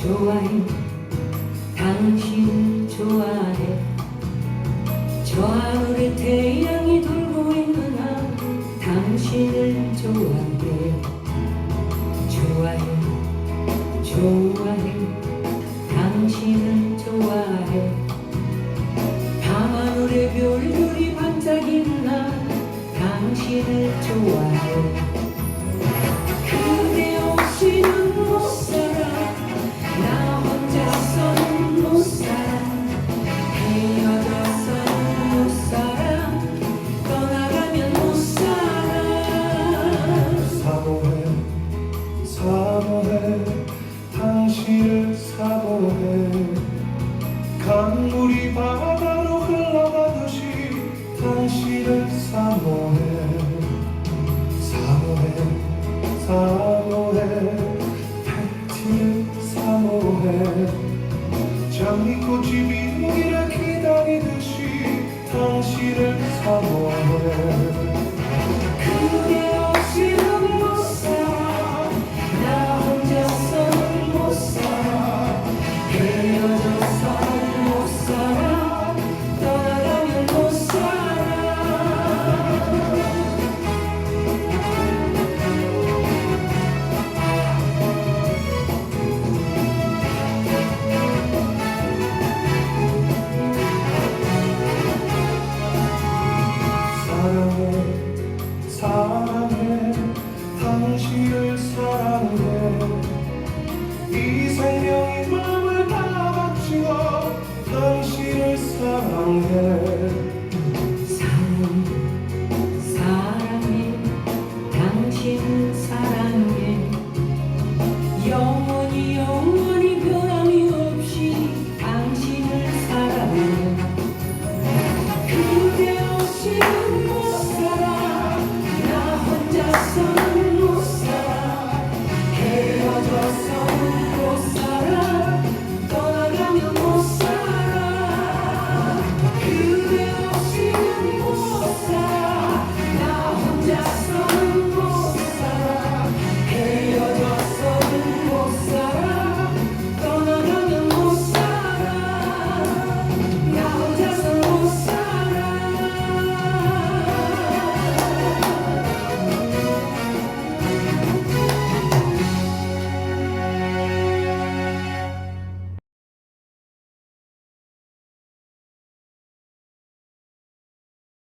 좋아해. 당신 좋아해. 저 하늘에 태양이 돌고 있는 한 당신을 좋아해. 좋아해. 좋아해. 당신을 좋아해. 밤하늘에 별들이 반짝이는 한 당신을 좋아해. 사모해 당신을 사모해 강물이 바다로 흘러가듯이 당신을 사모해. 사모해 사모해 팬티를 사모해. 장미꽃이 비기를 기다리듯이 당신을 사모해 이 생명이 마음을 다 바치고 당신을 사랑해